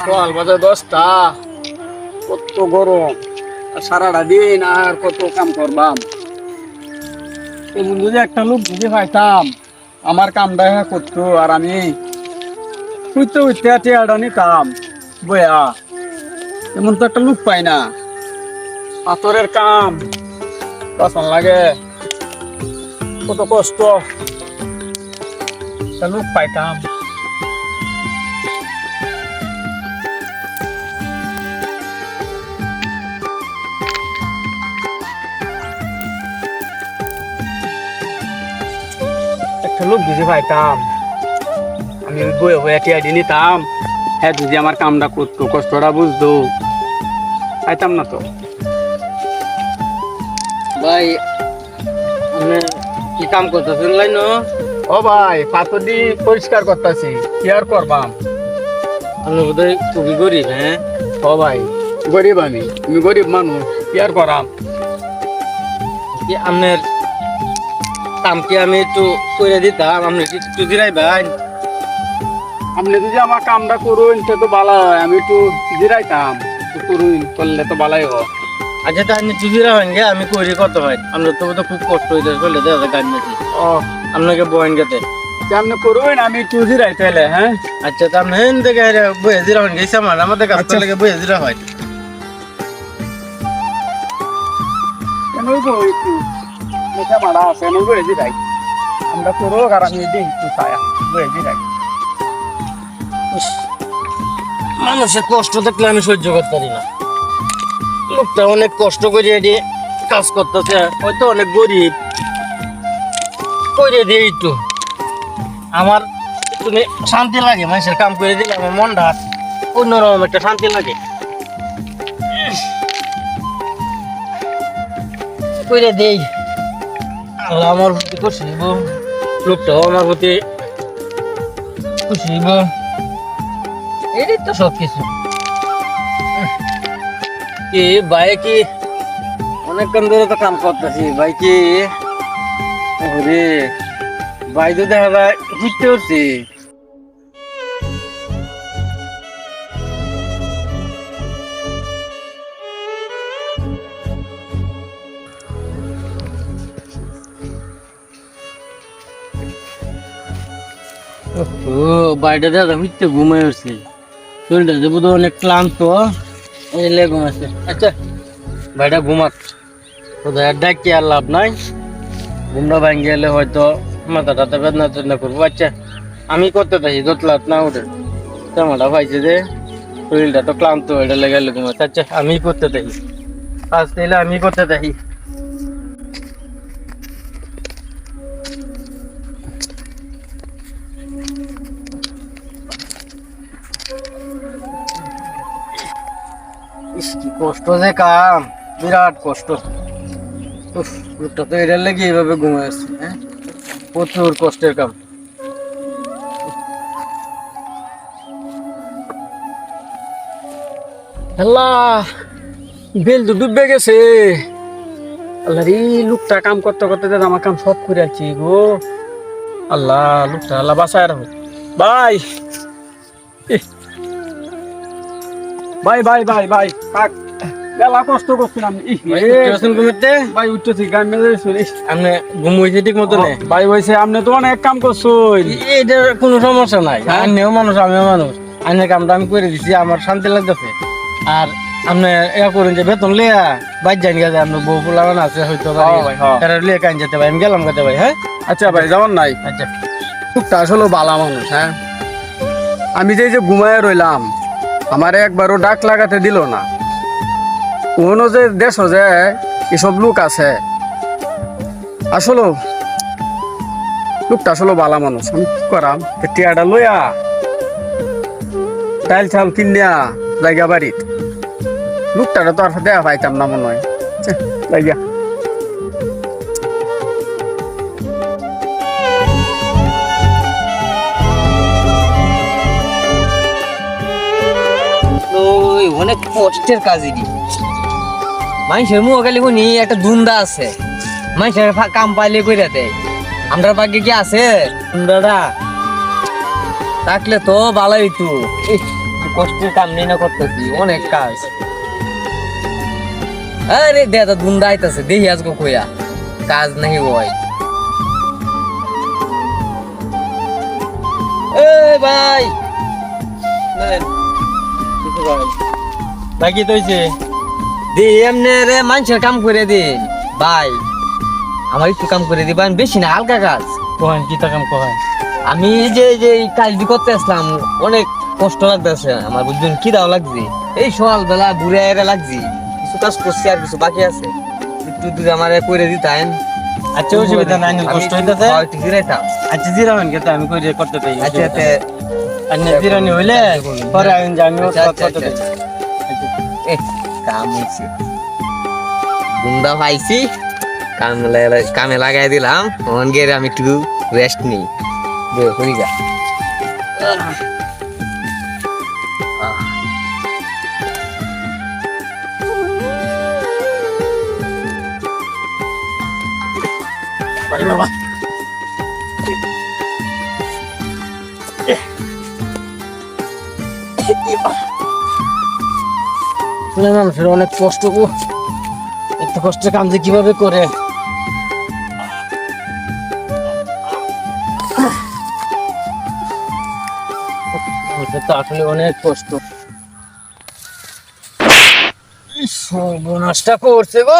সকাল বাজে দশটা। কত গরম। আর সারাটা দিন আর কত কাম করবাম। যদি একটা লোক বুঝে পাইতাম, আমার কামটা হ্যাঁ করতো আর আমি উঠতে উঠতে টিয়াটা নিতাম। বয়া, এমন তো একটা লোক পাই না। পাথরের কাম পছন্দ লাগে। কত কষ্ট। একটা লোক পাইতাম। লোক বুঝে পাইতাম। আমি বয়ে বয়ে টিয়া দিয়ে নিতাম। হ্যাঁ যদি আমার কামটা করতো কষ্টটা বুঝতো। পাইতাম না তো। ভাই আপনি কি কাম করতেছেন লাইন? ও ভাই পাথর দিয়ে পরিষ্কার করতেছি। কি আর করবাম? আপনি বোধহয় খুবই গরিব হ্যাঁ? ও ভাই গরিব আমি। তুমি গরিব মানুষ কি আর করাম? কি আপনার কাম কি আমি একটু করে দিতাম আপনি কি একটু দিলাই ভাই আপনি যদি আমার কামটা করুন সে তো ভালো হয়। আমি একটু জিরাইতাম করুন করলে তো ভালোই হয়। আচ্ছা তা আপনি দিলা হন গে আমি করি কত হয়? আপনার তো বোধহয় খুব কষ্ট হইতে চলে দেওয়া গান নাকি ও। আপনাকে বয়েন গেতে আপনি করুন আমি একটু জিরাই তাহলে হ্যাঁ? আচ্ছা তা আপনি হেন থেকে বয়ে দিলা হন গেছে আমার আমাদের কাছ আচ্ছা। থেকে বয়ে দিলা হয়। কেন একটু? মেঘা মারা আছে আমি জিরাই আমরা আর আমি দিই জিরাই ইস, মানুষের কষ্ট দেখলে আমি সহ্য করতে পারি না। লোকটা অনেক কষ্ট করে এটি কাজ করতেছে হয়তো অনেক গরিব। করে দিয়ে তো আমার তুমি শান্তি লাগে মানুষের কাম করে দিলে আমার মনটা অন্যরকম একটা শান্তি লাগে। করে দেই। আল্লাহ আমার প্রতি খুশি হইব লোকটাও আমার প্রতি খুশি হইব এটাই তো সব কিছু কি ভাই কি অনেকক্ষণ ধরে তো কাম করতেছি। ভাই কি? ওরে, ভাই ঘুরতে উঠছি। ও, বাইরে দাদা ঘুরতে ঘুমাই উঠছি শরীরটা যে বোধ অনেক ক্লান্ত। এই লে ঘুমাচ্ছে আচ্ছা ভাইটা ঘুমাক। কোথায় ডাকি আর লাভ নাই। ঘুমটা ভাঙে গেলে হয়তো মাথা টাথা বেদনা টেদনা করব। আচ্ছা আমি করতে থাকি দোতলাত না উঠে। তেমাটা পাইছে যে, শরীরটা তো ক্লান্ত গেলে গেলে ঘুমাচ্ছে। আচ্ছা আমি করতে থাকি। কাজ দিলে আমি করতে থাকি। কি কষ্ট যে কাম বিরাট কষ্ট। উফ, লোকটা তো এটার লেগে এইভাবে ঘুমায় আসছে হ্যাঁ? প্রচুর কষ্টের কাম। আল্লাহ বেল তো ডুববে গেছে। আল্লাহ রে লোকটা কাম করতে করতে যে আমার কাম সব করে আছি গো। আল্লাহ লোকটা আল্লাহ বাসায় রাখো। ভাই ভাই ভাই ভাই ভাই কাক বেলা কষ্ট করছিলাম। ইহ, ভাই? ভাই উঠতেছি গান ইস। আপনি ঘুম হয়েছে ঠিক মতো ভাই হয়েছে আপনি তো অনেক কাম করছেন। এটার কোনো সমস্যা নাই। হ্যাঁ? আমিও মানুষ আমিও মানুষ। আইনের কামটা আমি করে দিছি আমার শান্তি লাগতেছে। আর আপনি ইয়া করুন যে বেতন লিয়া বাইর জানি গেছে আপনার বউ ফুলাবান আছে হয়তো হ্যাঁ ভাই, হ্যাঁ। তারা লিয়ে কান যেতে ভাই আমি গেলাম যেতে ভাই হ্যাঁ? আচ্ছা ভাই যেমন নাই। আচ্ছা। লোকটা আসলে বালা মানুষ হ্যাঁ? আমি যে যে ঘুমায় রইলাম আমার একবারও ডাক লাগাতে দিল না। কোনো যে দেশ যে এসব লোক আছে, আসলে লোকটা আসলে বালা মানুষ, আমি কি করাম? টিয়াটা লইয়া ডাইল চাল কিনিয়া জায়গা বাড়িত। লোকটাটা তো আর দেখা পাইতাম না মনে হয়। জায়গা। অনেক কষ্টের কাজ এটি। মানুষের মুখ খালি শুনি একটা দুন্দা আছে। মানুষের কাম পাইলে কইরা দেয়। আমরা ভাগ্যে কি আছে? দুন্দাটা? থাকলে তো ভালো হইতো। ইস, কি কষ্টের কাম নেই না করতেছি অনেক কাজ। আরে দাদা দুন্দা আইতাছে দেখি আজকে কইয়া কাজ হয় এ ভাই। বাকি তো হইছে? দে এমনি রে মানুষের কাম করে দিন ভাই আমার একটু কাম করে দিবেন বেশি না হালকা কাজ। কোহান কি কাম কোহান? আমি যে এই যে কাজটি করতে আসলাম অনেক কষ্ট লাগতেছে। আমার বুঝলেন কি দাও লাগছে? এই সকাল বেলা ঘুরে এরা লাগছে। কিছু কাজ করছি আর কিছু বাকি আছে। একটু যদি আমার করে দিতেন আচ্ছা অসুবিধা নাই আমি কষ্ট একটু হইতাছে হয়তো জিরাইতাম। আচ্ছা জিরাবেন কিন্তু আমি কই করতে দেই আচ্ছা আচ্ছা। আর জিরানি হইলে পরে আমি জানি আচ্ছা, আচ্ছা, করতে এ, কাম হইছে গুন্ডা পাইছি কাম লাগা- কামে লাগাই দিলাম ওখান গিয়ে আমি একটু রেস্ট নিই দে, হই যা শুনে মানুষের অনেক কষ্ট গো। এত কষ্টের কাম যে কীভাবে করে? অনেক কষ্ট। করছে গো।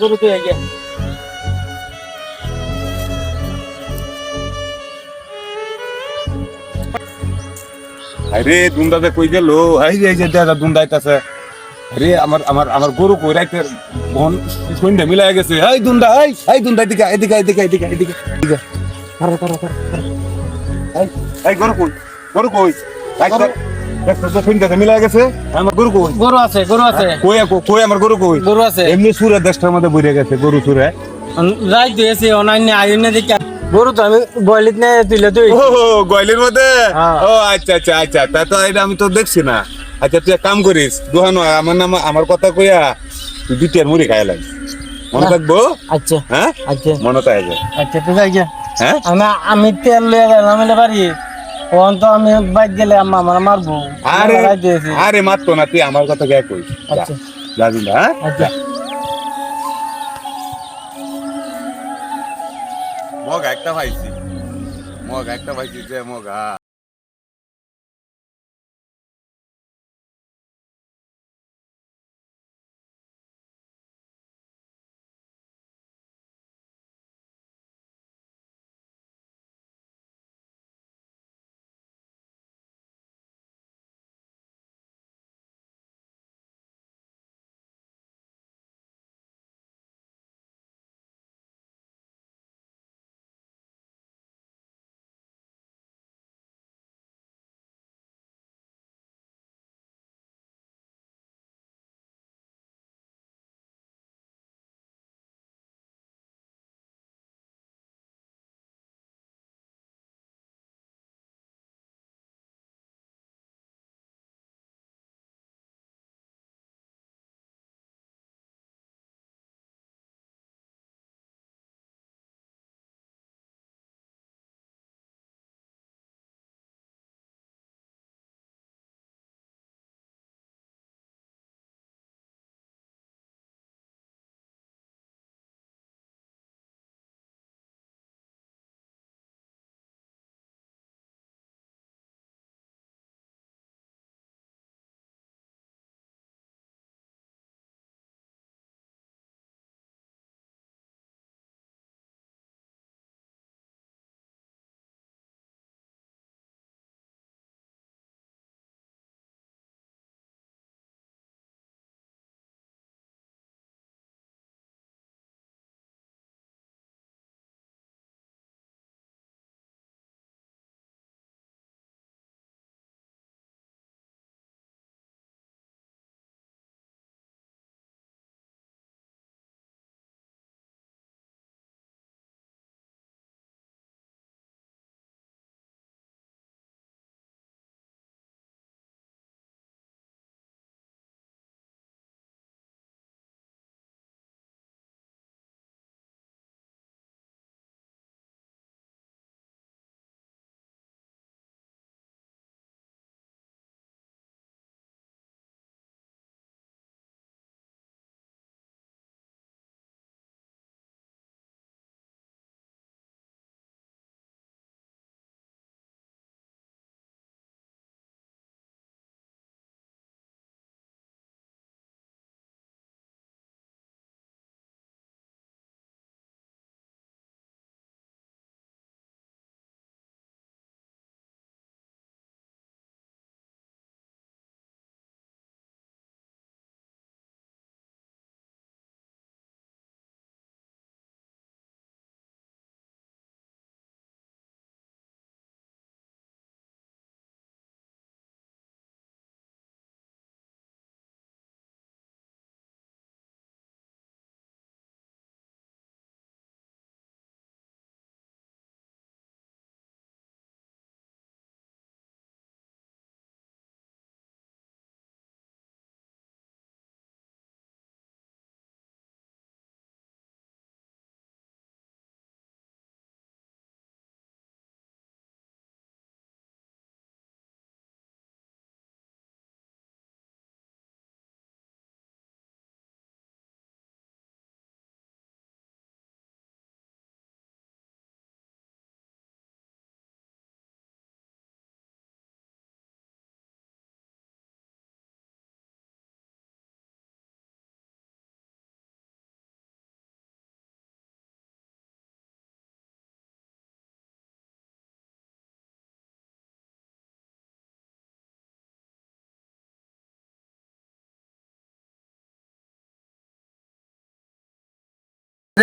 গরু তুই আগে। আরে দুন্দাতে কই গেল? এই যে এই যে দাদা দুন্দাইতাছে। আরে আমার আমার আমার গরু কই রাইতে বন সন্ধ্যা মিলাই গেছে। এই দুন্দা এই এই দুন্দা এদিকে এদিকে এদিকে এদিকে এদিকে এদিকে পারো পারো পারো এই এই গরু কই? গরু কই? রাইতে গেছে আমার গরু কই? গরু আছে গরু আছে। কই কই আমার গরু কই? গরু আছে। এমনি সুরে দেশটার মধ্যে বইরে গেছে গরু সুরে। রাই দিয়েছে অনান্য আয়ুন দেখে। গরু তো আমি নে তুই ও গয়লের মধ্যে? হ্যাঁ। ও আচ্ছা আচ্ছা আচ্ছা তা তো এটা আমি তো দেখছি না। আচ্ছা তুই এক কাম করিস দুহানো আমার নাম আমার কথা কইয়া তুই দুটিয়ার মুড়ি খাইলাম মনে থাকব? আচ্ছা হ্যাঁ? আচ্ছা। মনে থাকবে। আচ্ছা তুই যাই হ্যাঁ? আমি আমি তেল লয়ে গেলাম বাড়ি তখন তো আমি বাইক গেলে আম্মা আমার মারবো। আরে আরে মারতো না তুই আমার কথা কে কই আচ্ছা। যা দিলা হ্যাঁ? আচ্ছা। মগ একটা পাইছি। মগ একটা পাইছি যে মগা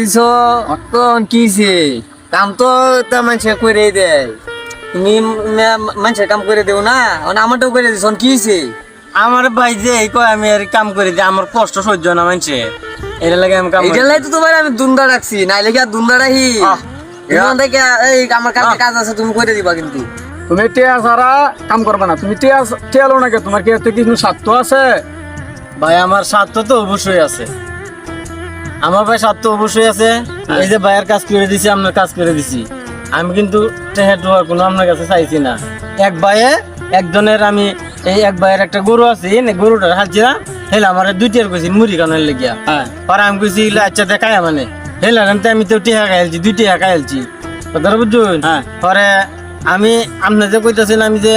দিছ? তখন কি হইছে? কাম তো তা মানুষে করে দেয়। তুমি কাম করে দেও না? আমারটাও করে দিছ আমার ভাই যে এই কয় আমি আর কাম করি যে আমার কষ্ট সহ্য না মানছে এটা লাগে আমি কাম। এইটা তো তোমার আমি দুন্দা রাখছি নাইলে কি আর দুন্দা রাখি? এই আমার কাজ আছে তুমি করে দিবা কিন্তু। তুমি টিয়া ছাড়া কাম করবে না তুমি টিয়া টিয়া লো নাকি তোমার কি এতে কিছু স্বার্থ আছে? ভাই আমার স্বার্থ তো অবশ্যই আছে। আমার ভাই স্বার্থ অবশ্যই আছে। এই যে ভাইয়ের কাজ করে দিছি আপনার কাজ করে দিছি। আমি কিন্তু টোহার কোনো আপনার কাছে চাইছি না। এক ভাইয়ে একজনের আমি এই এক ভাইয়ের একটা গরু আছে গরুটার হালছিলাম হেলে আমার দুইটার কইছি মুড়ি কানের লেগিয়া। হ্যাঁ। পরে আমি কইছি আচ্ছা দেখাই মানে হেলে আমি তো টিহা খাইলছি দুই টিহা খাইলছি। কথাটা বুঝুন? হ্যাঁ। পরে আমি আপনার যে কইতাছেন আমি যে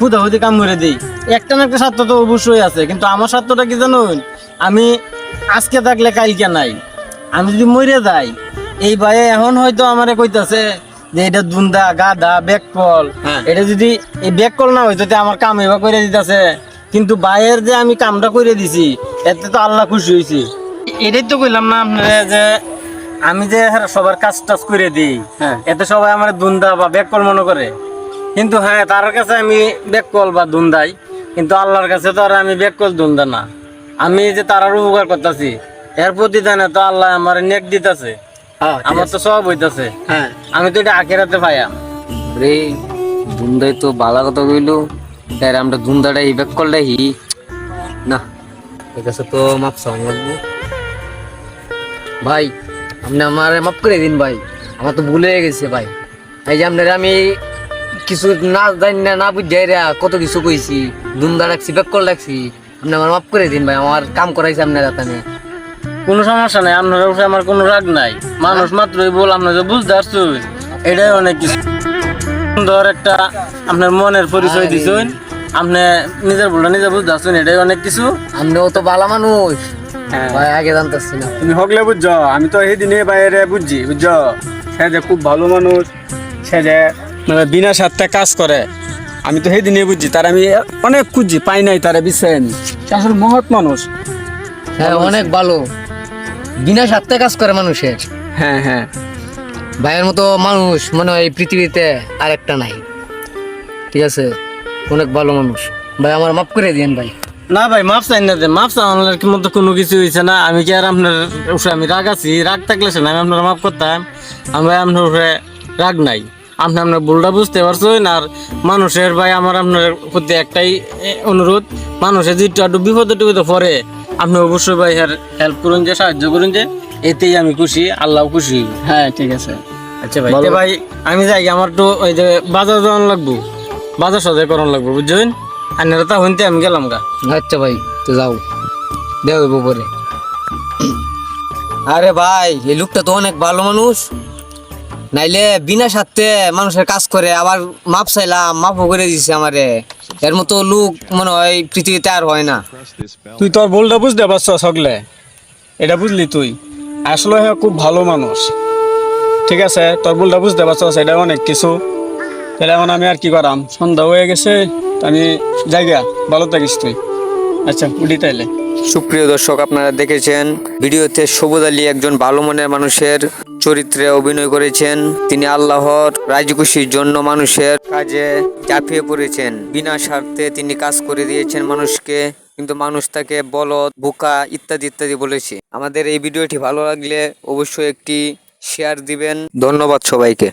হুদা হুদি কাম করে দিই একটা না একটা স্বার্থ তো অবশ্যই আছে কিন্তু আমার স্বার্থটা কি জানুন? আমি আজকে থাকলে কালকে নাই। আমি যদি মরে যাই এই ভাই এখন হয়তো আমারে কইতাছে যে এটা দুন্দা গাদা বেককল হ্যাঁ। এটা যদি এই বেককল না হইতো আমার কাম এবার করে দিতেছে। কিন্তু ভাইয়ের যে আমি কামটা করে দিছি এতে তো আল্লাহ খুশি হয়েছি এটাই তো কইলাম না আপনারা যে আমি যে হ্যাঁ সবার কাজ টাজ করে দিই। হ্যাঁ। এতে সবাই আমার দুন্দা বা বেককল মনে করে। কিন্তু হ্যাঁ তার কাছে আমি বেককল বা দুন্দাই। কিন্তু আল্লাহর কাছে তো আর আমি বেককল দুন্দা না। আমি যে তার উপকার করতেছি এর প্রতিদানে তো আল্লাহ আমার নেক দিতেছে। হ্যাঁ আমার তো সব হইতাছে। হ্যাঁ। আমি তো এটা আখেরাতে পাইয়াম। রে দুন্দাই তো বালা কথা কইলো। তাই আমরা দুন্দাটা এই করলে হি না এর কাছে তো মাপ লাগবে। ভাই আপনি আমার মাপ করে দিন ভাই। আমার তো ভুলে গেছে ভাই। এই যে আপনার আমি কিছু না জানি না না বুঝাই রা কত কিছু কইছি। দুন্দা রাখছি ব্যাক কল রাখছি। আপনি আমার মাপ করে দিন ভাই আমার কাম করাইছে আপনার হাতে কোনো সমস্যা নাই আপনার উপরে আমার কোনো রাগ নাই। মানুষ মাত্রই বল আপনার যে বুঝতে পারছুন। এটাই অনেক কিছু। সুন্দর একটা আপনার মনের পরিচয় দিছুন। আপনি নিজের ভুলটা নিজে বুঝতে পারছুন এটাই অনেক কিছু। আপনিও তো ভালো মানুষ। হ্যাঁ। ভাই আগে জানতেছি না। তুমি হকলে বুঝছ আমি তো এই দিনে বাইরে বুঝছি বুঝছ? সে যে খুব ভালো মানুষ সে যে মানে বিনা স্বার্থে কাজ করে। আমি তো সেই দিনে বুঝছি তার আমি অনেক খুঁজছি পাই নাই তারা সে আসলে মহৎ মানুষ। হ্যাঁ অনেক ভালো। বিনা স্বার্থে কাজ করে মানুষের। হ্যাঁ হ্যাঁ। ভাইয়ের মতো মানুষ মনে হয় এই পৃথিবীতে আর একটা নাই। ঠিক আছে? অনেক ভালো মানুষ। ভাই আমার মাফ করে দিন ভাই। না ভাই মাপ চাই না যে মাপ চাওয়ানোর কি মতো কোনো কিছু হয়েছে না। আমি কি আর আপনার উপরে আমি রাগ আছি? রাগ থাকলে সে না আমি আপনার মাফ করতাম। আমি ভাই আপনার উপরে রাগ নাই। আপনি আপনার ভুলটা বুঝতে পারছেন আর মানুষের ভাই আমার আপনার প্রতি একটাই অনুরোধ মানুষের যেটা একটু বিপদে টিপদে পরে আপনি অবশ্যই ভাই হেল্প করুন যে সাহায্য করুন যে এতেই আমি খুশি আল্লাহ খুশি হ্যাঁ ঠিক আছে। আচ্ছা ভাই ভাই আমি যাই আমার তো ওই যে বাজার যাওয়ান লাগবো। বাজার সদাই করান লাগবো বুঝছেন? আর নেতা হইতে আমি গেলাম গা। আচ্ছা ভাই তো যাও। দেও হইব পরে। আরে ভাই এই লোকটা তো অনেক ভালো মানুষ। নাইলে বিনা স্বার্থে মানুষের কাজ করে, আবার মাপ চাইলাম, মাপও করে দিছে আমারে। এর মতো লোক মনে হয় পৃথিবীতে আর হয় না। তুই তোর ভুলটা বুঝতে পারছ সকলে? এটা বুঝলি তুই? আসলে হ্যাঁ খুব ভালো মানুষ। ঠিক আছে, তোর ভুলটা বুঝতে পারছ এটা অনেক কিছু। তাহলে এখন আমি আর কি করাম? সন্ধ্যা হয়ে গেছে আমি জায়গা ভালো থাকিস তুই। আচ্ছা উঠি তাইলে। সুপ্রিয় দর্শক, আপনারা দেখেছেন, ভিডিওতে সবুজ আলী একজন ভালো মনের মানুষের চরিত্রে অভিনয় করেছেন। তিনি আল্লাহর রাজি খুশির জন্য মানুষের কাজে ঝাঁপিয়ে পড়েছেন। বিনা স্বার্থে তিনি কাজ করে দিয়েছেন মানুষকে, কিন্তু মানুষ তাকে বলদ, বোকা ইত্যাদি ইত্যাদি বলেছে। আমাদের এই ভিডিওটি ভালো লাগলে অবশ্যই একটি শেয়ার দিবেন। ধন্যবাদ সবাইকে।